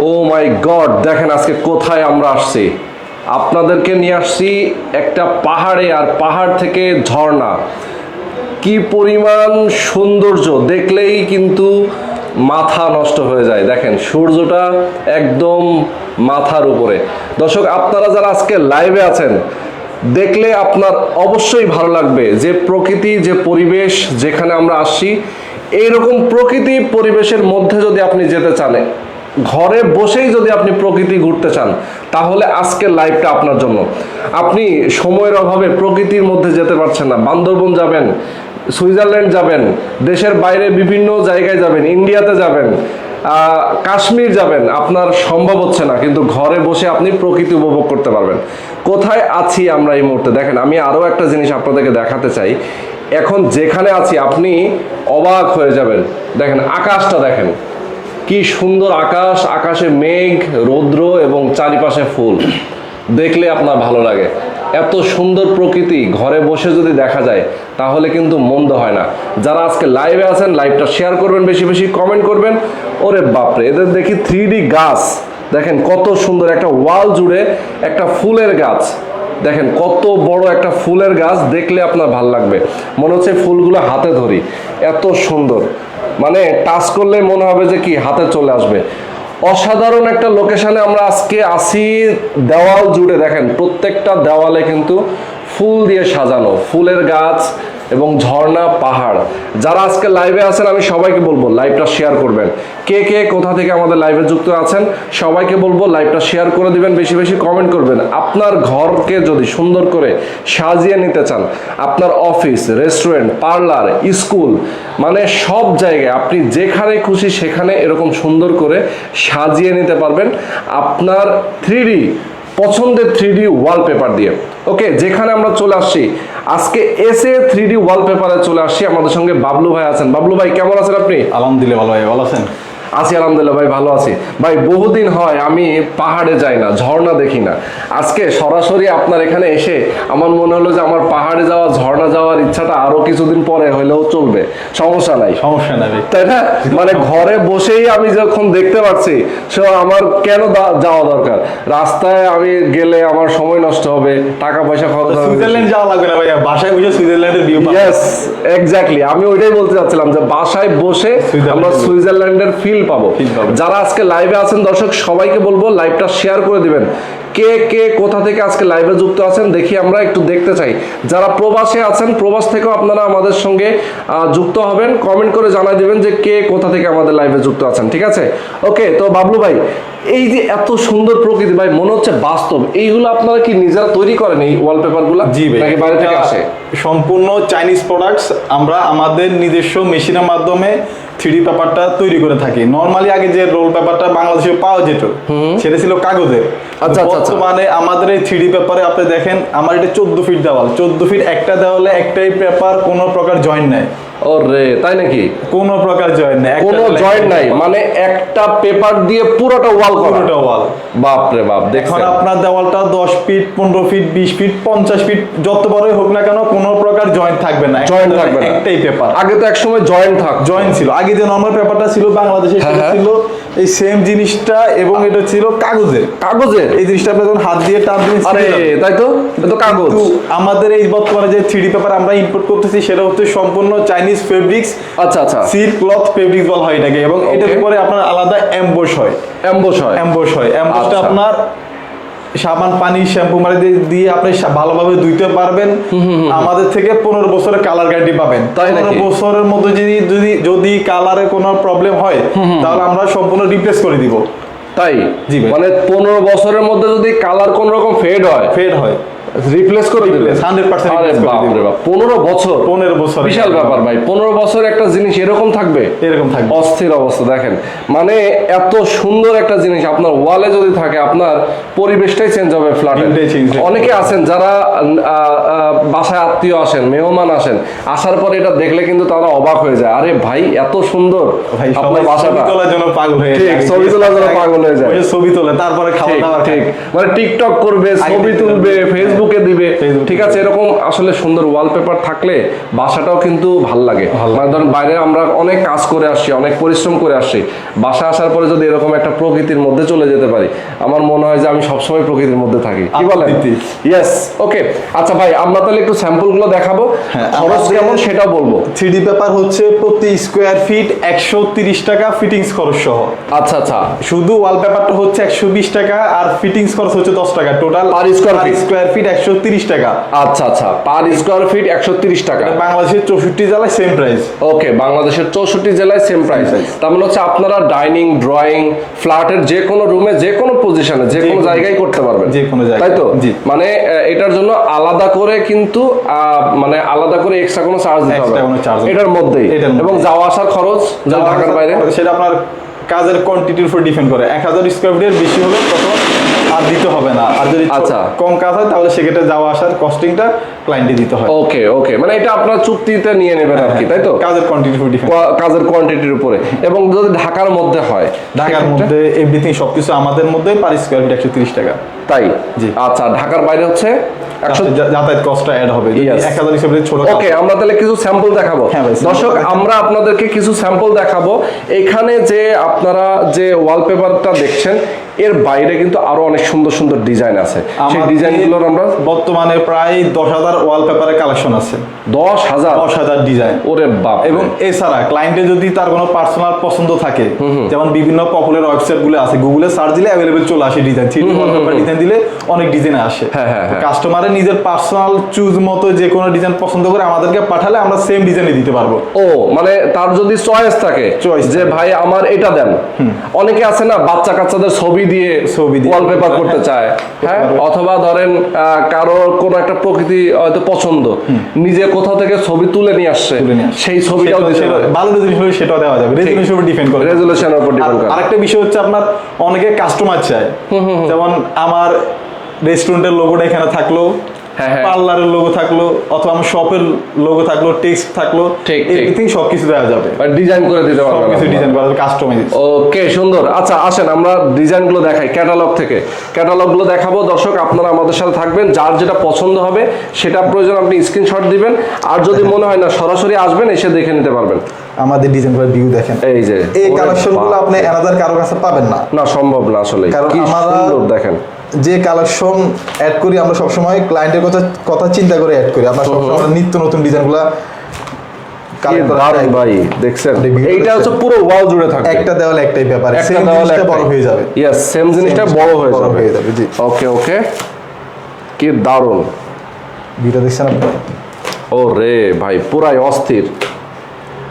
ও মাই god দেখেন আজকে কোথায় আমরা আসছি। আপনাদেরকে নিয়ে আসছি একটা পাহাড়ে আর পাহাড় থেকে ঝর্ণা। কি পরিমাণ সৌন্দর্য, দেখলেই কিন্তু মাথা নষ্ট হয়ে যায়। দেখেন, সূর্যটা একদম মাথার উপরে। দর্শক, আপনারা যারা আজকে লাইভে আছেন, দেখলে আপনার অবশ্যই ভালো লাগবে যে প্রকৃতি, যে পরিবেশ যেখানে আমরা আসছি, এইরকম প্রকৃতি পরিবেশের মধ্যে যদি আপনি যেতে চান ঘরে বসেই যদি আপনি প্রকৃতি ঘুরতে চান, তাহলে আজকের লাইভটা আপনার জন্য। আপনি সময়ের অভাবে প্রকৃতির মধ্যে যেতে পারছেন না। বান্দরবন যাবেন, সুইজারল্যান্ড যাবেন, দেশের বাইরে বিভিন্ন জায়গায় যাবেন, ইন্ডিয়াতে যাবেন কাশ্মীর যাবেন, আপনার সম্ভব হচ্ছে না। কিন্তু ঘরে বসে আপনি প্রকৃতি উপভোগ করতে পারবেন। কোথায় আছি আমরা এই মুহূর্তে? দেখেন, আমি আরও একটা জিনিস আপনাদেরকে দেখাতে চাই। এখন যেখানে আছি, আপনি অবাক হয়ে যাবেন। দেখেন, আকাশটা দেখেন। কি সুন্দর আকাশ, আকাশে মেঘ, রৌদ্র এবং চারিপাশে ফুল। দেখলে আপনার ভালো লাগে। এত সুন্দর প্রকৃতি ঘরে বসে যদি দেখা যায়, তাহলে কিন্তু মন্দ হয় না। যারা আজকে লাইভে আছেন লাইভটা শেয়ার করবেন বেশি বেশি কমেন্ট করবেন। ওরে বাপরে, এদের দেখি থ্রি গাছ। দেখেন কত সুন্দর একটা ওয়াল জুড়ে একটা ফুলের গাছ। দেখেন কত বড় একটা ফুলের গাছ, দেখলে আপনার ভালো লাগবে। মনে হচ্ছে ফুলগুলো হাতে ধরি। এত সুন্দর। মানে টাচ করলে মনে হবে যে কি হাতে চলে আসবে। অসাধারণ একটা লোকেশনে আমরা আজকে আসি দেওয়াল জুড়ে। দেখেন, প্রত্যেকটা দেওয়ালে কিন্তু ফুল দিয়ে সাজানো। ফুলের গাছ এবং ঝর্ণা পাহাড়। যারা আজকে লাইভে আছেন, আমি সবাইকে বলব লাইভটা শেয়ার করবেন। কে কে, কোথা থেকে আমাদের লাইভে যুক্ত আছেন, সবাইকে বলব লাইভটা শেয়ার করে দিবেন, বেশি বেশি কমেন্ট করবেন। আপনার ঘরকে যদি সুন্দর করে সাজিয়ে নিতে চান, আপনার অফিস রেস্টুরেন্ট পার্লার স্কুল মানে সব জায়গায় আপনি যেখানে খুশি সেখানে এরকম সুন্দর করে সাজিয়ে নিতে পারবেন। আপনার থ্রি পছন্দের থ্রি ডি ওয়ালপেপার দিয়ে। ওকে যেখানে আমরা চলে আসছি। আজকে এসে থ্রি ডি ওয়ালপেপারে চলে আসছি। আমাদের সঙ্গে বাবলু ভাই আছেন। বাবলু ভাই, কেমন আছেন আপনি? আলহামদুলিল্লাহ, ভালো ভাই, ভালো আছেন? আছি আলহামদুলিল্লাহ ভাই ভালো আছি। ভাই বহুদিন হয় আমি পাহাড়ে যাই না ঝর্ণা দেখি না। আজকে সরাসরি আপনার এখানে এসে আমার মনে হলো যে আমার পাহাড়ে যাওয়া ঝর্ণা যাওয়ার ইচ্ছাটা আরও কিছুদিন পরে হলেও চলবে। সমস্যা নাই। সমস্যা নাই তাই না? মানে ঘরে বসেই আমি যখন দেখতে পাচ্ছি সো আমার কেন যাওয়া দরকার? রাস্তায় আমি গেলে আমার সময় নষ্ট হবে টাকা পয়সা খরচ হবে সুইজারল্যান্ড যাওয়া লাগবে না ভাইয়া বাসায় বসে সুইজারল্যান্ডের ভিউ ইয়েস এক্স্যাক্টলি আমি ওইটাই বলতে চাচ্ছিলাম যে বাসায় বসে আমরা সুইজারল্যান্ডের ফিল পাবো পাবো। যারা আজকে লাইভে আছেন দর্শক সবাইকে বলব লাইভটা শেয়ার করে দিবেন কে কে কোথা থেকে আজকে লাইভে যুক্ত আছেন দেখি আমরা একটু দেখতে চাই। যারা প্রবাসে আছেন প্রবাস থেকেও আপনারা আমাদের সঙ্গে যুক্ত হবেন। কমেন্ট করে জানাই দিবেন যে কে কোথা থেকে আমাদের লাইভে যুক্ত আছেন ঠিক আছে? ওকে তো বাবলু ভাই এই যে এত সুন্দর প্রকৃতি ভাই মনে হচ্ছে বাস্তব। এইগুলো আপনারা কি নিজেরা তৈরি করেন এই ওয়ালপেপারগুলো জি ভাই নাকি বাইরে থেকে আসে? সম্পূর্ণ চাইনিজ প্রোডাক্টস আমরা আমাদের নিজস্ব মেশিনের মাধ্যমে থ্রিডি পেপারটা তৈরি করে থাকি। নর্মালি আগে যে রোল পেপারটা বাংলাদেশে পাওয়া যেত সেটা ছিল কাগজের। বর্তমানে আমাদের এই থ্রি পেপারে আপনি দেখেন, আমার এটা চোদ্দ ফিট দেওয়াল। চোদ্দ ফিট একটা দেওয়ালে একটাই পেপার কোনো প্রকার জয়েন্ট নাই। ওরে তাই নাকি? কোনো প্রকার জয়েন্ট নাই কোনো জয়েন্ট নাই। মানে একটা পেপার দিয়ে পুরোটা ওয়াল করা। পুরোটা ওয়াল বাপ রে বাপ দেখছেন? আপনার দেওয়ালটা দশ ফিট পনেরো ফিট বিশ ফিট পঞ্চাশ ফিট যত বড়ই হোক না কেন কোনো প্রকার জয়েন্ট থাকবে না। জয়েন্ট থাকবে না। একটাই পেপার আগে তো একসময় জয়েন্ট থাক জয়েন্ট ছিল। আগে যে নর্মাল পেপারটা ছিল বাংলাদেশে হ্যাঁ, সেটা হ্যাঁ। ছিল এই সেম জিনিসটা এবং এটা ছিল কাগজের। কাগজের? এই জিনিসটা আপনি যখন হাত দিয়ে টান দিন আরে তাই তো? এটা তো কাগজ। আমাদের এই বর্তমানে যে থ্রি পেপার আমরা ইম্পোর্ট করতেছি সেটা হচ্ছে সম্পূর্ণ চাইনিজ ফেব্রিক্স আচ্ছা আচ্ছা। সিল্ক ক্লথ ফেব্রিক্স বলা হয় এটাকে এবং এটার. উপরে আপনার আলাদা এমবোস হয়। এমবোস হয়। অ্যাম্বোস হয়। অ্যাম্বোসটা আচ্ছা। আপনার সাবান পানি শ্যাম্পু মারি দিয়ে- আপনি ভালোভাবে ধুইতে পারবেন। আমাদের থেকে পনেরো বছরের কালার গ্যারান্টি পাবেন। তাই? পনেরো বছরের মধ্যে যদি যদি যদি কালারে কোনো প্রবলেম হয় তাহলে আমরা সম্পূর্ণ রিপ্লেস করে দিব। তাই? জি মানে পনেরো বছরের মধ্যে যদি কালার কোন রকম ফেড হয় ফেড হয়। রিপ্লেস করে দিবে Replace, 100% আরে বাপ রে বাপ পনেরো বছর। পনেরো বছর বিশাল ব্যাপার ভাই পনেরো বছর একটা জিনিস এরকম থাকবে? এরকম থাকবে। অস্থির অবস্থা দেখেন। মানে এত সুন্দর একটা জিনিস আপনার ওয়ালে যদি থাকে আপনার পরিবেশটাই চেঞ্জ হবে ফ্ল্যাটের। অনেকে আছেন যারা বাসায় আত্মীয় আসেন মেহমান আসেন আসার পরে এটা দেখলে কিন্তু তারা অবাক হয়ে যায়। আরে ভাই এত সুন্দর ভাই আপনার বাসাটা। তোলার জন্য পাগল হয়ে যায়। ছবি তোলার জন্য পাগল হয়ে যায়। ছবি তোলে তারপরে খাওয়া দাওয়া ঠিক। মানে টিকটক করবে ছবি তুলবে। ফেসবুক ফেসবুকে দিবে। ঠিক আছে এরকম আসলে সুন্দর ওয়ালপেপার থাকলে বাসাটাও কিন্তু ভালো লাগে। মানে ধরেন বাইরে আমরা অনেক কাজ করে আসছি অনেক পরিশ্রম করে আসছি। বাসা আসার পরে যদি এরকম একটা প্রকৃতির মধ্যে চলে যেতে পারি আমার মনে হয় যে আমি সবসময় প্রকৃতির মধ্যে থাকি। কি বলেন? ইয়েস ওকে আচ্ছা ভাই আমরা তাহলে একটু স্যাম্পলগুলো দেখাবো। হ্যাঁ, খরচ কেমন সেটাও বলব। থ্রি পেপার হচ্ছে প্রতি স্কোয়ার ফিট একশো তিরিশ টাকা ফিটিংস খরচ সহ। আচ্ছা আচ্ছা। শুধু ওয়ালপেপারটা হচ্ছে একশো বিশ টাকা আর ফিটিংস খরচ হচ্ছে দশ টাকা total square feet? Square feet একশো তিরিশ টাকা। আচ্ছা আচ্ছা পার স্কোয়ার ফিট একশো তিরিশ টাকা। বাংলাদেশের চৌষট্টি জেলায় সেম প্রাইস ওকে বাংলাদেশের চৌষট্টি জেলায় সেম প্রাইস তার মানে হচ্ছে আপনারা ডাইনিং ড্রয়িং ফ্ল্যাটের যে কোনো রুমে যে কোনো পজিশনে যে কোনো জায়গায় করতে পারবেন। যে কোনো জায়গায়, তাই তো। মানে এটার জন্য আলাদা করে কিন্তু মানে আলাদা করে এক্সট্রা কোনো চার্জ দিতে হবে মধ্যেই। এটার মধ্যেই। এবং যাওয়া আসার খরচ যা ঢাকার বাইরে। সেটা আপনার কাজের কোয়ান্টিটির উপর ডিপেন্ড করে। এক হাজার স্কোয়ার ফিটের বেশি হলে তখন আর দিতে হবে না। আর যদি আচ্ছা। কম কাজ হয় তাহলে সেক্ষেত্রে যাওয়া আসার কস্টিংটা ক্লায়েন্টে দিতে হয়। ওকে ওকে মানে এটা আপনার চুক্তিতে নিয়ে নেবেন আর কি তাই তো? কাজের কোয়ান্টিটির উপর ডিপেন্ড কাজের কোয়ান্টিটির উপরে। এবং যদি ঢাকার মধ্যে হয় ঢাকার মধ্যে এভরিথিং সবকিছু আমাদের মধ্যে পার স্কোয়ার ফিট একশো তিরিশ টাকা। তাই? জি। আচ্ছা ঢাকার বাইরে হচ্ছে একশো যাতায়াত কস্টটা অ্যাড হবে। Yes. এক হাজার স্কোয়ার ছোট ওকে আমরা তাহলে কিছু স্যাম্পল দেখাবো। হ্যাঁ দর্শক আমরা আপনাদেরকে কিছু স্যাম্পল দেখাবো। এখানে যে আপনারা যে ওয়ালপেপারটা দেখছেন এর বাইরে কিন্তু আরও অনেক সুন্দর সুন্দর ডিজাইন আছে। সেই ডিজাইনগুলোর আমরা বর্তমানে প্রায় দশ হাজার ওয়ালপেপারের কালেকশন আছে। দশ হাজার? দশ হাজার ডিজাইন ওরে বাপ এবং এছাড়া ক্লায়েন্টে যদি তার কোনো পার্সোনাল পছন্দ থাকে যেমন বিভিন্ন পপুলার ওয়েবসাইটগুলো আছে গুগলে সার্চ দিলে অ্যাভেলেবেল চলে আসে ডিজাইন থ্রি ডিজাইন দিলে অনেক ডিজাইন আসে। হ্যাঁ, হ্যাঁ, হ্যাঁ। কাস্টমারের নিজের পার্সোনাল চুজ মতো যে কোনো ডিজাইন পছন্দ করে আমাদেরকে পাঠালে আমরা সেম ডিজাইনে দিতে পারব। ও মানে তার যদি চয়েস থাকে চয়েস যে ভাই আমার এটা দেন। অনেকে আছে না বাচ্চা কাচ্চাদের ছবি দিয়ে। ওয়ালপেপার করতে চায়। হ্যাঁ অথবা ধরেন আহ, কারও কোনো একটা প্রকৃতি হয়তো পছন্দ। নিজে কোথাও থেকে ছবি তুলে নিয়ে আসছে। সেই ছবিটাও। ভালো রেজলিউশন হলে সেটাও দেওয়া যাবে। রেজুলেশন উপর ডিপেন্ড করে। রেজুলেশনের উপর ডিপেন্ড করে। আর- আরেকটা বিষয় হচ্ছে আপনার অনেকে কাস্টমার চায়। যেমন আমার রেস্টুরেন্টের লোগোটা এখানে থাকল। হ্যাঁ, হ্যাঁ। পার্লারের লোগো থাকল অথবা আমার শপের লোগো থাকল টেক্সট থাকল। এভরিথিং সবকিছু দেওয়া যাবে। ডিজাইন করে দিতে সবকিছু। ডিজাইন করা যাবে কাস্টমাইজ ওকে সুন্দর। আচ্ছা আসেন আমরা ডিজাইনগুলো দেখাই ক্যাটালগ থেকে। ক্যাটালগুলো দেখাবো। দর্শক আপনারা আমাদের সাথে থাকবেন যার যেটা পছন্দ হবে সেটা প্রয়োজন আপনি স্ক্রিনশট দিবেন। আর যদি মনে হয় না সরাসরি আসবেন এসে দেখে নিতে পারবেন। আমাদের ডিজাইন করার ভিউ দেখেন। এই যে এই ওরে কালেকশনগুলো বাপ। আপনি এনাদার কারও কাছে পাবেন না। না সম্ভব না আসলে। কারণ আমরা সুন্দর দেখেন। যে কালেকশন অ্যাড করি আমরা সবসময় ক্লায়েন্টের কথা কথা চিন্তা করে অ্যাড করি। আমরা সবসময় নিত্য নতুন ডিজাইনগুলো ভাই দেখছেন? এই এইটা হচ্ছে পুরো ওয়াল জুড়ে থাকবে। একটা দেওয়াল একটাই ব্যাপার। একটা দেওয়ালে বড় হয়ে যাবে। ইয়েস সেম জিনিসটা বড় হয়ে যাবে। হয়ে যাবে, জি। ওকে ওকে কি দারুণ। ভিডিও দেখছেন আপনি? ও রে ভাই পুরাই অস্থির।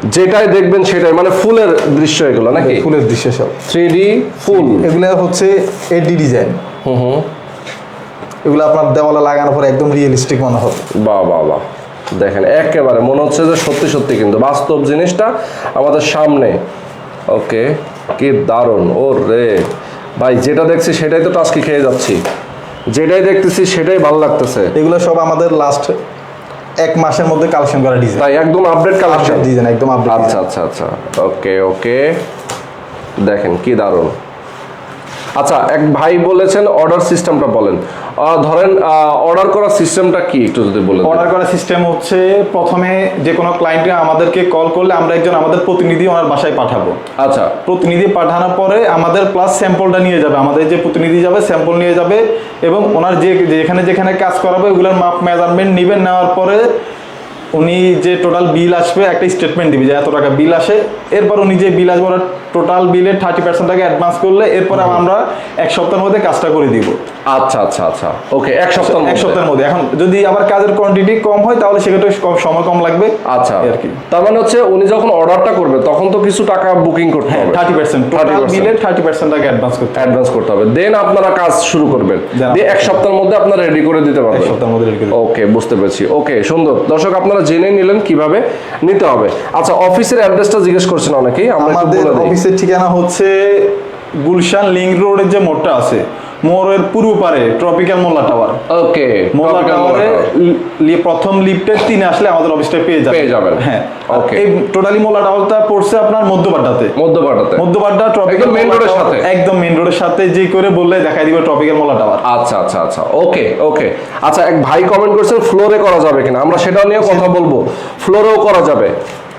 যেটাই দেখবেন সেটাই মানে ফুলের দৃশ্য এগুলো নাকি? ফুলের দৃশ্য সব। থ্রি ডি ফুল। এগুলো হচ্ছে এডি ডিজাইন এগুলো আপনার দেওয়ালে লাগানোর পর একদম রিয়েলিস্টিক মনে হবে। বাহ বাহ বাহ। দেখেন একেবারে মনে হচ্ছে যে সত্যি সত্যি কিন্তু বাস্তব জিনিসটা আমাদের সামনে। ওকে কি দারুণ ও রে ভাই যেটা দেখছি সেটাই তো টাস্কি খেয়ে যাচ্ছি। যেটাই দেখতেছি সেটাই ভালো লাগতেছে। এগুলো সব আমাদের লাস্ট এক মাসের মধ্যে কালেকশন করা ডিজাইন তাই একদম আপডেট কালেকশন ডিজাইন একদম আপডেট আচ্ছা আচ্ছা আচ্ছা। ওকে ওকে। দেখেন কি দারুণ। আচ্ছা এক ভাই বলেছেন অর্ডার সিস্টেমটা বলেন। ধরেন অর্ডার করার সিস্টেমটা কি? একটু যদি বলেন অর্ডার করার সিস্টেম হচ্ছে প্রথমে যে কোনো ক্লায়েন্টে আমাদেরকে কল করলে আমরা একজন আমাদের প্রতিনিধি ওনার বাসায় পাঠাবো। আচ্ছা। প্রতিনিধি পাঠানোর পরে আমাদের প্লাস স্যাম্পলটা নিয়ে যাবে আমাদের যে প্রতিনিধি যাবে স্যাম্পল নিয়ে যাবে এবং ওনার যে যেখানে যেখানে কাজ করাবে ওগুলোর মাপ মেজারমেন্ট নেবেন নেওয়ার পরে উনি যে টোটাল বিল আসবে একটা স্টেটমেন্ট দিবে যে এত টাকা বিল আসে। এরপর উনি যে বিল আসবে টোটাল বিলের থার্টি পার্সেন্ট টাকা অ্যাডভান্স করলে এরপরে আমরা এক সপ্তাহের মধ্যে কাজটা করে দিব। আচ্ছা আচ্ছা আচ্ছা। ওকে এক সপ্তাহ এক সপ্তাহের মধ্যে। এখন যদি আবার কাজের কোয়ান্টিটি কম হয় তাহলে সেক্ষেত্রে কম সময় কম লাগবে। আচ্ছা। আর কি। তার মানে হচ্ছে উনি যখন অর্ডারটা করবে তখন তো কিছু টাকা বুকিং করতে হবে। থার্টি পার্সেন্ট টোটাল 30% বিলের থার্টি পার্সেন্ট টাকা অ্যাডভান্স করতে হবে। অ্যাডভান্স করতে হবে। দেন আপনারা কাজ শুরু করবেন। দিয়ে এক সপ্তাহের মধ্যে আপনারা রেডি করে দিতে পারবেন। এক সপ্তাহের মধ্যে ওকে বুঝতে পেরেছি। ওকে সুন্দর। দর্শক আপনারা জেনে নিলেন কীভাবে নিতে হবে। আচ্ছা অফিসের অ্যাড্রেসটা জিজ্ঞেস করছেন অনেকেই আমরা আমাদের অফিসের ঠিকানা হচ্ছে গুলশান লিঙ্ক রোডের যে মোড়টা আছে মোড়ের পূর্ব পারে ট্রপিক্যাল মোল্লা টাওয়ার। ওকে মোল্লা টাওয়ারে লি- প্রথম লিফটের তিনে আসলে আমাদের অফিসটা পেয়ে যাবেন। পেয়ে যাবেন। হ্যাঁ ওকে। এই টোটালি মোল্লা টাওয়ারটা পড়ছে আপনার মধ্যপাড্ডাতে মধ্যপাড়াতে মধ্যপাড্ডা ট্রপিক্যাল একদম রোডের সাথে। একদম মেইন রোডের সাথে যে করে বললে দেখাই দিবে টপিক্যাল মোলা টাওয়ার। আচ্ছা আচ্ছা আচ্ছা। ওকে ওকে। আচ্ছা এক ভাই কমেন্ট করছেন ফ্লোরে করা যাবে কিনা? আমরা সেটাও নিয়ে কথা বলব। ফ্লোরেও করা যাবে।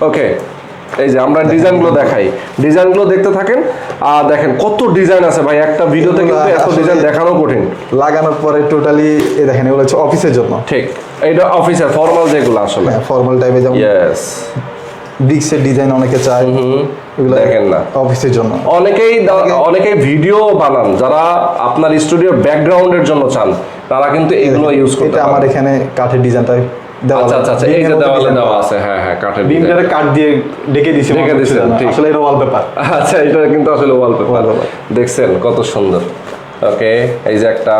ওকে। এই যে আমরা ডিজাইনগুলো দেখাই। ডিজাইনগুলো দেখতে থাকেন। আর দেখেন কত ডিজাইন আছে ভাই। একটা ভিডিওতে কিন্তু এত ডিজাইন দেখানো কঠিন। লাগানোর পরে টোটালি এ দেখেন এগুলো হচ্ছে অফিসের জন্য। ঠিক। এইটা অফিসের ফর্মাল যেগুলো আসলে। ফর্মাল টাইপে যেমন ইয়েস ব্রিক্সের ডিজাইন অনেকে চায়। এগুলো দেখেন না। অফিসের জন্য। অনেকেই অনেকেই ভিডিও বানান। যারা আপনার স্টুডিওর ব্যাকগ্রাউন্ডের জন্য চান তারা কিন্তু এগুলো ইউজ করতে আমার এখানে কাঠের ডিজাইনটা আচ্ছা আচ্ছা আচ্ছা এই যে দেওয়ালে দেওয়া আছে হ্যাঁ হ্যাঁ কাঠের। বিমটারে কাঠ দিয়ে ডেকে দিছি দিছেন, ঠিক। আসলে এটা ওয়ালপেপার আচ্ছা এটা কিন্তু আসলে ওয়ালপেপার। দেখছেন কত সুন্দর। ওকে এই যে একটা।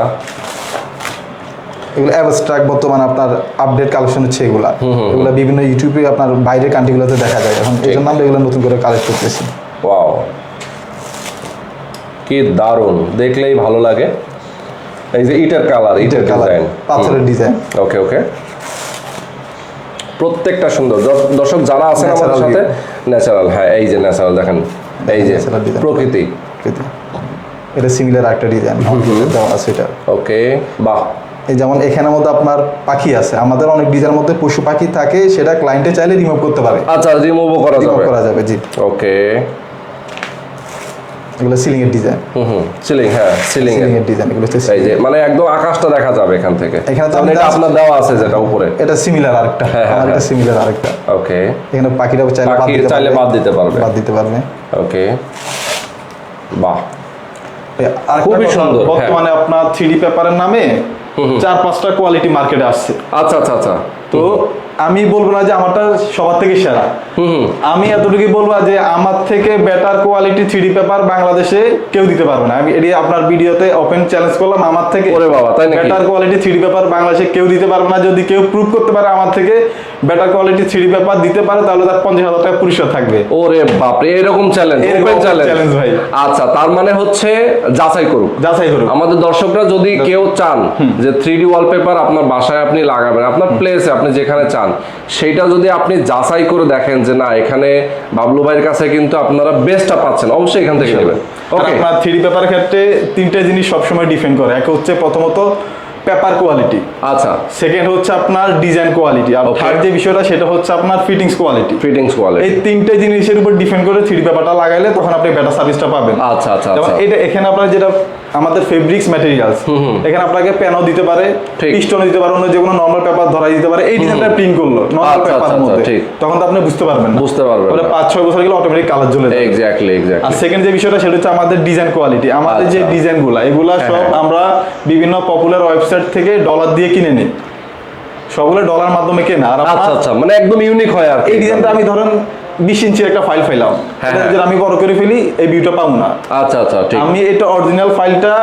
এগুলো অ্যাবস্ট্রাক্ট বর্তমানে আপনার আপডেট কালেকশন হচ্ছে এগুলা। এগুলো বিভিন্ন ইউটিউবে আপনার বাইরের কান্ট্রিগুলোতে দেখা যায়। এখন এই জন্য আমরা এগুলো নতুন করে কালেক্ট করতেছি। ওয়াও কি দারুণ। দেখলেই ভালো লাগে। এই যে ইটার কালার ইটার কালার পাথরের ডিজাইন ওকে ওকে প্রত্যেকটা সুন্দর। দর্শক যারা আছেন আমাদের সাথে ন্যাচারাল হ্যাঁ এই যে ন্যাচারাল দেখেন এই যে প্রকৃতি। এটা সিমিলার একটা ডিজাইন আছে এটা। ওকে বাহ। এই যেমন এখানের মধ্যে আপনার পাখি আছে। আমাদের অনেক ডিজাইনের মধ্যে পশু পাখি থাকে সেটা ক্লায়েন্টে চাইলে রিমুভ করতে পারে। আচ্ছা রিমুভও করা যাবে। করা যাবে জি। ওকে। এগুলো সিলিং এর ডিজাইন হুম সিলিং হ্যাঁ সিলিং এর। ডিজাইন এগুলো হচ্ছে এই যে মানে একদম আকাশটা দেখা যাবে এখান থেকে। এখানে তো এটা আপনার দেওয়া আছে যেটা উপরে। এটা সিমিলার আরেকটা। হ্যাঁ, হ্যাঁ, এটা হ্যাঁ। সিমিলার আরেকটা। ওকে এখানে পাখিরা চাইলে বাদ দিতে চাইলে বাদ দিতে পারবে। বাদ দিতে পারবে। ওকে বাহ। খুবই সুন্দর। বর্তমানে আপনার থ্রি পেপারের নামে চার পাঁচটা কোয়ালিটি মার্কেটে আসছে। আচ্ছা আচ্ছা আচ্ছা। তো আমি বলব না যে আমারটা সবার থেকে সেরা। আমি এতটুকু বলব যে আমার থেকে বেটার কোয়ালিটি থ্রি পেপার বাংলাদেশে কেউ দিতে পারবে না। আমি এটি আপনার ভিডিওতে ওপেন চ্যালেঞ্জ করলাম আমার থেকে ওরে বাবা, তাই বেটার কোয়ালিটি থ্রি পেপার বাংলাদেশে কেউ দিতে পারবে না। যদি কেউ প্রুভ করতে পারে আমার থেকে বেটার কোয়ালিটি থ্রি পেপার দিতে পারে তাহলে তার পঞ্চাশ হাজার টাকা পুরস্কার থাকবে। ওরে বাপরে এরকম চ্যালেঞ্জ এরকম ওপেন চ্যালেঞ্জ ভাই। আচ্ছা তার মানে হচ্ছে যাচাই করুক। যাচাই করুক। আমাদের দর্শকরা যদি কেউ চান যে থ্রি ডি ওয়ালপেপার আপনার বাসায় আপনি লাগাবেন আপনার প্লেসে আপনি যেখানে চান। সেইটা যদি আপনি যাচাই করে দেখেন যে না এখানে বাবলু ভাইয়ের কাছে কিন্তু আপনারা বেস্টটা পাচ্ছেন অবশ্যই এখান থেকে নেবেন। ওকে আপনার থ্রি পেপারের ক্ষেত্রে তিনটে জিনিস সবসময় ডিফেন্ড করে। এক হচ্ছে প্রথমত পেপার কোয়ালিটি আচ্ছা। সেকেন্ড হচ্ছে আপনার ডিজাইন কোয়ালিটি আর. থার্ড যে বিষয়টা সেটা হচ্ছে আপনার ফিটিংস কোয়ালিটি ফিটিংস কোয়ালিটি এই তিনটে জিনিসের উপর ডিপেন্ড করে থ্রি পেপারটা লাগাইলে তখন আপনি বেটার সার্ভিসটা পাবেন। আচ্ছা আচ্ছা যেমন আচ্ছা। এটা এখানে আপনার যেটা আমাদের ফেব্রিক্স ম্যাটেরিয়ালস এখানে আপনাকে প্যানও দিতে পারে। পিস্টনও দিতে পারে অন্য যে কোনো নর্মাল পেপার ধরাই দিতে পারে। এই ডিজাইনটা প্রিন্ট করল নর্মাল আচ্ছা, পেপার আচ্ছা, মধ্যে। তখন তো আপনি বুঝতে পারবেন বুঝতে পারবেন তাহলে। পাঁচ ছয় বছর গেলে অটোমেটিক কালার জ্বলে যাবে। এক্স্যাক্টলি আর সেকেন্ড যে বিষয়টা সেটা হচ্ছে আমাদের ডিজাইন কোয়ালিটি আমাদের যে আচ্ছা। ডিজাইনগুলো এগুলা হ্যাঁ, সব হ্যাঁ। আমরা বিভিন্ন পপুলার ওয়েবসাইট থেকে ডলার দিয়ে কিনে নিই। সবগুলো ডলার মাধ্যমে কেনা। আর আচ্ছা আচ্ছা মানে একদম ইউনিক হয় আর এই ডিজাইনটা আমি ধরেন বিশ ইঞ্চির একটা ফাইল ফাইলাম হ্যাঁ, হ্যাঁ। যদি আমি বড় করে ফেলি এই ভিউটা পাবো না। আচ্ছা আচ্ছা আমি এটা অরিজিনাল ফাইলটা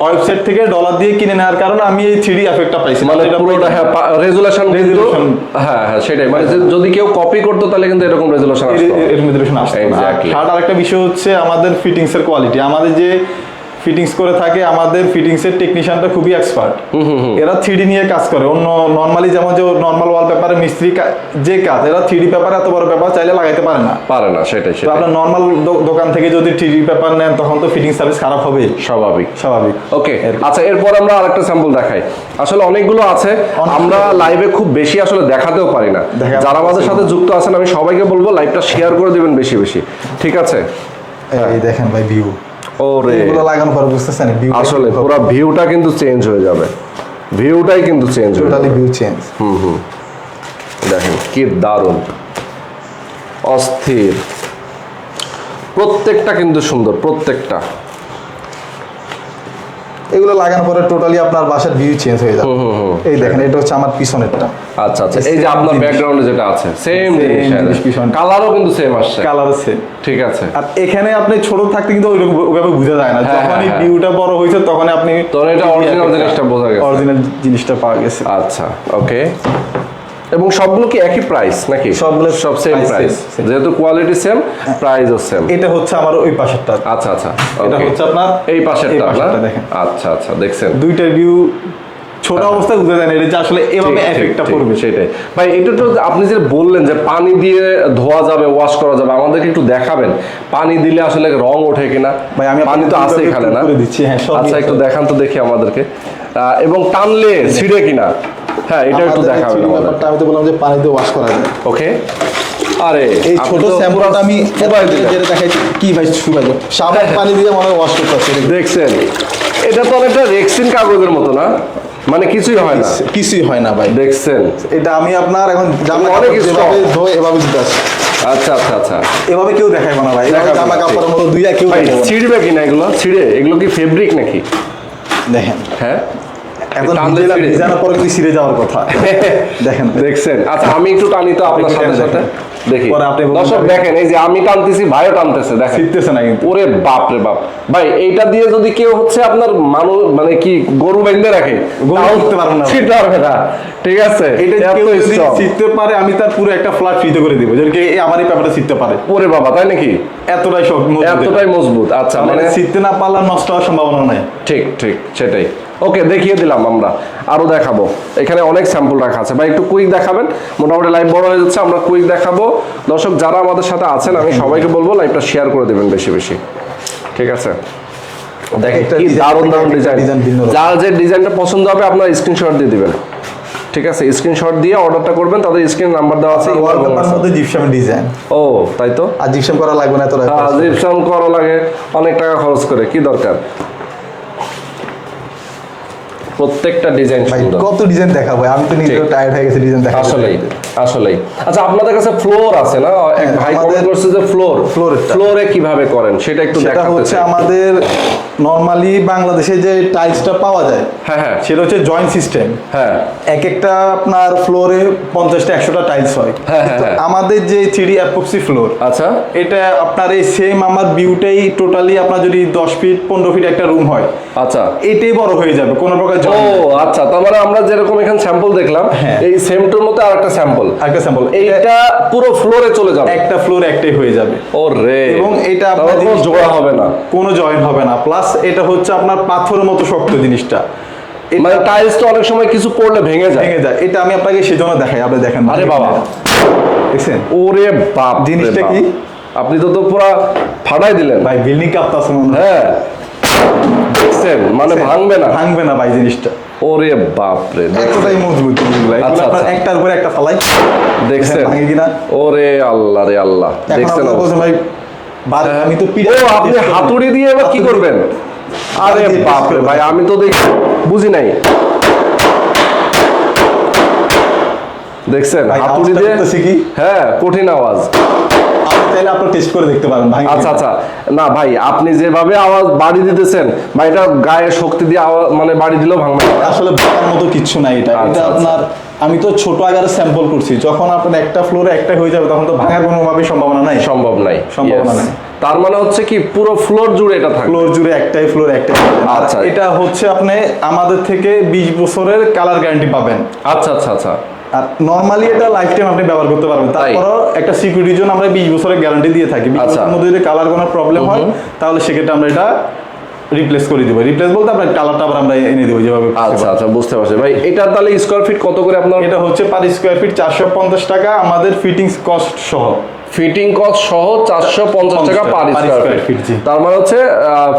ওয়েবসাইট থেকে ডলার দিয়ে কিনে নেওয়ার কারণে আমি এই থ্রি এফেক্টটা পাইছি। মানে পুরোটা হ্যাঁ রেজুলেশন Resolution। হ্যাঁ হ্যাঁ সেটাই। মানে যদি কেউ কপি করতো তাহলে কিন্তু এরকম রেজুলেশন আসতো। এর রেজুলেশন. থার্ড আরেকটা বিষয় হচ্ছে আমাদের ফিটিংস এর কোয়ালিটি আমাদের যে ফিটিংস করে থাকে আমাদের ফিটিংস এর টেকনিশিয়ানটা খুবই এক্সপার্ট এরা থ্রি নিয়ে কাজ করে। অন্য নর্মালি যেমন যে নর্মাল ওয়াল পেপারে মিস্ত্রি যে কাজ এরা থ্রি পেপারে এত বড় পেপার চাইলে লাগাইতে পারে না। পারে না সেটাই তো সেটাই। আপনার নর্মাল দোকান থেকে যদি থ্রি পেপার নেন তখন তো ফিটিং সার্ভিস খারাপ হবে। স্বাভাবিক। স্বাভাবিক। ওকে আচ্ছা এরপর আমরা আরেকটা স্যাম্পল দেখাই। আসলে অনেকগুলো আছে। আমরা লাইভে খুব বেশি আসলে দেখাতেও পারি না। দেখা- যারা আমাদের সাথে যুক্ত আছেন আমি সবাইকে বলব লাইভটা শেয়ার করে দিবেন বেশি বেশি। ঠিক আছে? এই দেখেন ভাই ভিউ ওরে। এগুলো লাগানোর পর বুঝতেছেন আসলে পুরো ভিউটা কিন্তু চেঞ্জ হয়ে যাবে। ভিউটাই কিন্তু চেঞ্জ হয়ে যাবে। টোটালি ভিউ চেঞ্জ হুম হুম। দেখেন কি দারুণ। অস্থির। প্রত্যেকটা কিন্তু সুন্দর প্রত্যেকটা। এগুলো লাগানোর পরে টোটালি আপনার বাসার ভিউ চেঞ্জ হয়ে যাবে। এই দেখেন এটা হচ্ছে আমার পিছনেরটা। আচ্ছা আচ্ছা। এই যে আপনার ব্যাকগ্রাউন্ডে যেটা আছে সেম জিনিস পিছনে। কালারও কিন্তু সেম আসছে। কালার আছে ঠিক আছে। আর এখানে আপনি ছোট থাকতে কিন্তু ওইরকম ওইভাবে বোঝা যায় না। যখন যখনই হ্যাঁ। ভিউটা বড় হয়েছে তখন আপনি তখন এটা অরিজিনাল জিনিসটা বোঝা গেছে। অরিজিনাল জিনিসটা পাওয়া গেছে। আচ্ছা ওকে এবং সবগুলো কি একই প্রাইস নাকি? সবগুলো সব সেম প্রাইস. যেহেতু কোয়ালিটি সেম প্রাইসও সেম এটা হচ্ছে আমার ওই পাশেরটা। আচ্ছা আচ্ছা এটা হচ্ছে আপনার এই পাশেরটা না? দেখেন। আচ্ছা আচ্ছা দেখছেন। দুইটার ভিউ ছোট অবস্থায় বুঝে যায় না এটা আসলে এভাবে এফেক্টটা পড়বে। সেটাই। ভাই এটা তো আপনি যে বললেন যে পানি দিয়ে ধোয়া যাবে ওয়াশ করা যাবে আমাদেরকে একটু দেখাবেন। পানি দিলে আসলে রং ওঠে কিনা? ভাই, আমি পানি তো আছে এখানে না? হ্যাঁ, আচ্ছা একটু দেখান তো দেখি আমাদেরকে। এবং টানলে ছিঁড়ে কিনা? হ্যাঁ এটা একটু দেখাবেন ব্যাপারটা আমি তো বললাম যে পানি দিয়ে ওয়াশ করা যায়। ওকে? আরে এই ছোট স্যাম্পলটা আমি দিলেন। যেটা দেখাইছি কি ভাই শুকাই যাবে সাবান পানি দিয়ে মনে ওয়াশ করতে হচ্ছে দেখছেন এটা তো অনেকটা রেক্সিন কাগজের মতো না? মানে কিছুই হয় না। কিছুই হয় না ভাই। দেখছেন। এটা আমি আপনার এখন জামা অনেক। যেভাবে ধোয় এভাবে দিতে আচ্ছা আচ্ছা আচ্ছা। এভাবে কেউ দেখাইবো না ভাই। জামা কাপড়ের মতো দুইয়া কেউ না। ছিঁড়বে কিনা এগুলো? ছিঁড়ে? এগুলো কি ফেব্রিক নাকি? দেখেন। হ্যাঁ? এখন টানলে ভিজে না- ছিঁড়ে? ভিজানোর পরে কিন্তু ছিঁড়ে যাওয়ার কথা। দেখেন। দেখছেন? আচ্ছা আমি একটু টানি তো আপনার সাথে সাথে দেখি। পরে আপনি বলুন। দর্শক দেখেন এই যে আমি টানতেছি ভাইও টানতেছে দেখেন। ছিটতেছে না কিন্তু। ওরে বাপ রে বাপ। ভাই এইটা দিয়ে যদি কেউ হচ্ছে আপনার মানুষ মানে কি গরু বেঁধে রাখে গরু উঠতে পারবে না। ছিটতে পারবে না। ঠিক আছে? এটা কেউ যদি ছিটতে পারে আমি তার পুরো একটা ফ্ল্যাট ফ্রিতে করে দিব। যেন এই আমার এই ব্যাপারটা ছিটতে পারে। ওরে বাবা তাই নাকি? এতটাই শক্ত। এতটাই মজবুত আচ্ছা মানে মানে ছিটতে না পারলে নষ্ট হওয়ার সম্ভাবনা নাই। ঠিক ঠিক সেটাই। ওকে দেখিয়ে দিলাম আমরা। আরও দেখাবো। এখানে অনেক স্যাম্পল রাখা আছে। ভাই একটু কুইক দেখাবেন? মোটামুটি লাইভ বড় হয়ে যাচ্ছে আমরা কুইক দেখাবো। দর্শক যারা আমাদের সাথে আছেন আমি সবাইকে বলব লাইভটা শেয়ার করে দেবেন বেশি বেশি। ঠিক আছে? দেখেন কি দারুণ দারুণ ডিজাইন। যার যে ডিজাইনটা পছন্দ হবে আপনার স্ক্রিনশট দিয়ে দিবেন। ঠিক আছে? স্ক্রিনশট দিয়ে অর্ডারটা করবেন তাদের স্ক্রিন নাম্বার দেওয়া আছে email ওয়াল পেপার মধ্যে জিপসামের ডিজাইন ও তাই তো? আর জিপসাম করা লাগবে না হ্যাঁ জিপসাম করা লাগে অনেক টাকা খরচ করে কি দরকার? প্রত্যেকটা ডিজাইন সুন্দর। কত ডিজাইন দেখাবো? আমি তো ঠিক। টায়ার্ড হয়ে গেছি ডিজাইন দেখা আসলেই আসলেই। আচ্ছা আপনাদের কাছে ফ্লোর আছে না? এক ভাই কমেন্ট করছে যে ফ্লোর টা। ফ্লোরে কীভাবে করেন? সেটা একটু দেখাতে সেটা হচ্ছে আমাদের নর্মালি বাংলাদেশে যে টাইলসটা পাওয়া যায় হ্যাঁ হ্যাঁ। সেটা হচ্ছে জয়েন্ট সিস্টেম হ্যাঁ। এক একটা আপনার ফ্লোরে পঞ্চাশটা একশোটা টাইলস হয়। হ্যাঁ, হ্যাঁ, হ্যাঁ। আমাদের যে থ্রি অ্যাপক্সি ফ্লোর আচ্ছা। এটা আপনার এই সেম আমার ভিউটাই টোটালি আপনার যদি দশ ফিট পনেরো ফিট একটা রুম হয় আচ্ছা। এটাই বড় হয়ে যাবে। কোনো প্রকার ও আচ্ছা তার মানে আমরা যেরকম এখানে স্যাম্পল দেখলাম হ্যাঁ। এই সেমটার মধ্যে আরেকটা স্যাম্পল আরেকটা স্যাম্পল এইটা পুরো ফ্লোরে চলে যাবে। একটা ফ্লোর একটাই হয়ে যাবে। ও রে এবং এটা আপনার কোনো জোড়া হবে না। কোনো জয়েন্ট হবে না। প্লাস এটা হচ্ছে আপনার পাথরের মতো শক্ত জিনিসটা। মানে টাইলস তো অনেক সময় কিছু পড়লে ভেঙে যায়। ভেঙে যায়। এটা আমি আপনাকে সেজন্য দেখাই আপনি দেখেন আরে বাবা। দেখছেন? ওরে বাপ জিনিসটা। কি? আপনি তো তো পুরো ফাটাই দিলেন। ভাই বিল্ডিং কাঁপতাছে মনে হয়। হ্যাঁ মানে ভাঙবে না। ভাঙবে না ভাই জিনিসটা। ওরে বাপ রে এতটাই মজবুত আচ্ছা, আপনার আচ্ছা। একটার উপরে একটা ফালাই। দেখছেন? ভাঙে কিনা? ওরে আল্লাহ রে আল্লাহ দেখছেন ভাই আমি তো ও আপনি হাতুড়ি দিয়ে এবার কি করবেন? আরে দিয়ে বাপ রে ভাই আমি তো দেখি বুঝি নাই। দেখছেন? হাতুড়ি দিয়ে? কি? হ্যাঁ কঠিন আওয়াজ। চাইলে আপনার টেস্ট করে দেখতে পারেন ভাঙে আচ্ছা আচ্ছা। না ভাই আপনি যেভাবে আওয়াজ বাড়ি দিতেছেন ভাই এটা গায়ে শক্তি দিয়ে আওয়াজ মানে বাড়ি দিলেও ভাঙবে আসলে ভাঙার মতো কিচ্ছু নাই এটা। আচ্ছা, এটা আচ্ছা। আপনার আমি তো ছোট আকারে স্যাম্পল করছি। যখন আপনার একটা ফ্লোরে একটা হয়ে যাবে তখন তো ভাঙার কোনো ভাবে সম্ভাবনা নাই। সম্ভব নাই সম্ভাবনা নাই। তার মানে হচ্ছে কি পুরো ফ্লোর জুড়ে এটা থাকবে। ফ্লোর জুড়ে একটাই ফ্লোর একটাই আচ্ছা। এটা হচ্ছে আপনি আমাদের থেকে বিশ বছরের কালার গ্যারান্টি পাবেন। আচ্ছা আচ্ছা আচ্ছা। আর নর্মালি এটা লাইফ টাইম আপনি ব্যবহার করতে পারবেন? তারপরও একটা সিকিউরিটির জন্য আমরা বিশ বছরের গ্যারান্টি দিয়ে থাকি। বিশ আচ্ছা। বছরের মধ্যে যদি কালার কোনো প্রবলেম হয় তাহলে সেক্ষেত্রে আমরা এটা রিপ্লেস করে দিব। রিপ্লেস বলতে আপনার কালারটা আবার আমরা এনে দেবো যেভাবে আচ্ছা আচ্ছা বুঝতে পারছি। ভাই এটা তাহলে স্কোয়ার ফিট কত করে আপনার? এটা হচ্ছে পার স্কোয়ার ফিট চারশো পঞ্চাশ টাকা। আমাদের ফিটিংস কস্ট সহ। ফিটিং কস্ট সহ চারশো পঞ্চাশ টাকা পার স্কোয়ার ফিট তার মানে হচ্ছে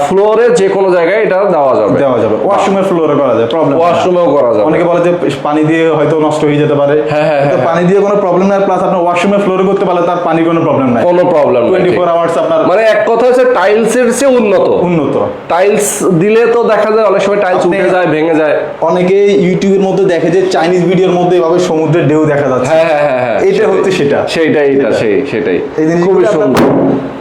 ফ্লোরে যে কোনো জায়গায় এটা দেওয়া যাবে। দেওয়া যাবে। ওয়াশরুমের ফ্লোরে করা যায় প্রবলেম ওয়াশরুমেও করা যাবে। অনেকে বলে যে পানি দিয়ে হয়তো নষ্ট হয়ে যেতে পারে। হ্যাঁ, হ্যাঁ, হ্যাঁ। পানি দিয়ে কোনো প্রবলেম নাই প্লাস আপনার ওয়াশরুমের ফ্লোরে করতে পারলে তার পানি কোনো প্রবলেম নাই। কোনো প্রবলেম টোয়েন্টি ফোর আওয়ার্স আপনার মানে এক কথা হচ্ছে টাইলসের চেয়ে উন্নত। উন্নত। টাইলস দিলে তো দেখা যায় অনেক সময় টাইলস উঠে যায় ভেঙে যায়। অনেকে ইউটিউবের মধ্যে দেখে যে চাইনিজ ভিডিওর মধ্যে এভাবে সমুদ্রের ঢেউ দেখা যাচ্ছে। হ্যাঁ হ্যাঁ হ্যাঁ হ্যাঁ। এটা সেটাই। হচ্ছে সেটা। সেইটাই এটা। সেই। সেটাই। খুবই সুন্দর।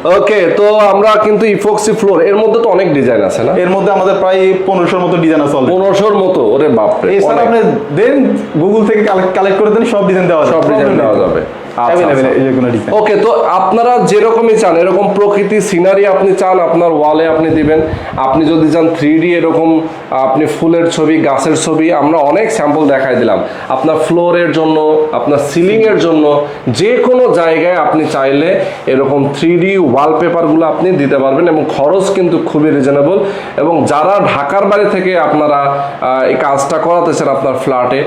ওকে তো আমরা কিন্তু ইফক্সি ফ্লোর এর মধ্যে তো অনেক ডিজাইন আছে না? এর মধ্যে আমাদের প্রায় পনেরোশোর মতো ডিজাইন আছে পনেরোশোর মতো ওরে বাপরে এছাড়া আপনি দেন গুগল থেকে কালেক্ট করে দেন সব ডিজাইন দেওয়া সব ডিজাইন দেওয়া যাবে। আচ্ছা, Available আচ্ছা। ওকে তো আপনারা যেরকমই চান এরকম প্রকৃতি সিনারি আপনি চান আপনার ওয়ালে আপনি দিবেন। আপনি যদি চান থ্রি ডি এরকম আপনি ফুলের ছবি গাছের ছবি আমরা অনেক স্যাম্পল দেখাই দিলাম। আপনার ফ্লোরের জন্য আপনার সিলিং এর জন্য যে কোনো জায়গায় আপনি চাইলে এরকম থ্রি ডি ওয়ালপেপারগুলো আপনি দিতে পারবেন এবং খরচ কিন্তু খুবই রিজনেবল এবং যারা ঢাকার বাড়ি থেকে আপনারা এই কাজটা করাতেছেন আপনার ফ্ল্যাটে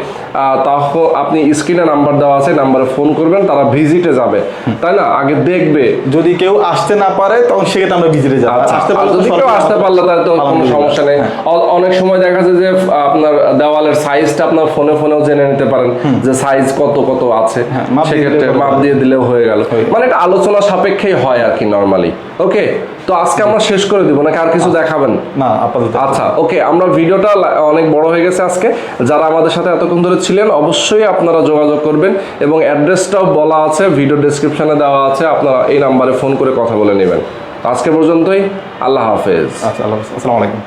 তখন আপনি স্ক্রিনে নাম্বার দেওয়া আছে নাম্বারে ফোন করবেন তারা ভিজিটে যাবে। তাই না? আগে দেখবে। যদি কেউ আসতে না পারে তখন সেক্ষেত্রে আমরা ভিজিটে যাব। আচ্ছা আসতে পারলে যদি কেউ আসতে পারলে তাহলে তো কোনো সমস্যা নেই। হ্যাঁ। অনেক সময় দেখা যায় যে আপনার দেওয়ালের সাইজটা আপনার ফোনে ফোনেও জেনে নিতে পারেন যে সাইজ কত কত আছে। হ্যাঁ, মাপ সেক্ষেত্রে মাপ দিয়ে দিলেও হয়ে গেল। হয়ে গেল। মানে এটা আলোচনা সাপেক্ষেই হয় আর কি। নর্মালি ওকে তো আজকে আমরা শেষ করে দিব নাকি আর কিছু দেখাবেন? না আপাতত আচ্ছা ওকে আমরা ভিডিওটা অনেক বড় হয়ে গেছে আজকে। যারা আমাদের সাথে এতক্ষণ ধরে ছিলেন অবশ্যই আপনারা যোগাযোগ করবেন এবং অ্যাড্রেসটাও বলা আছে ভিডিও ডেসক্রিপশনে দেওয়া আছে আপনারা এই নাম্বারে ফোন করে কথা বলে নেবেন। আজকে পর্যন্তই আল্লাহ হাফেজ। আচ্ছা আল্লাহ। আসসালামু আলাইকুম।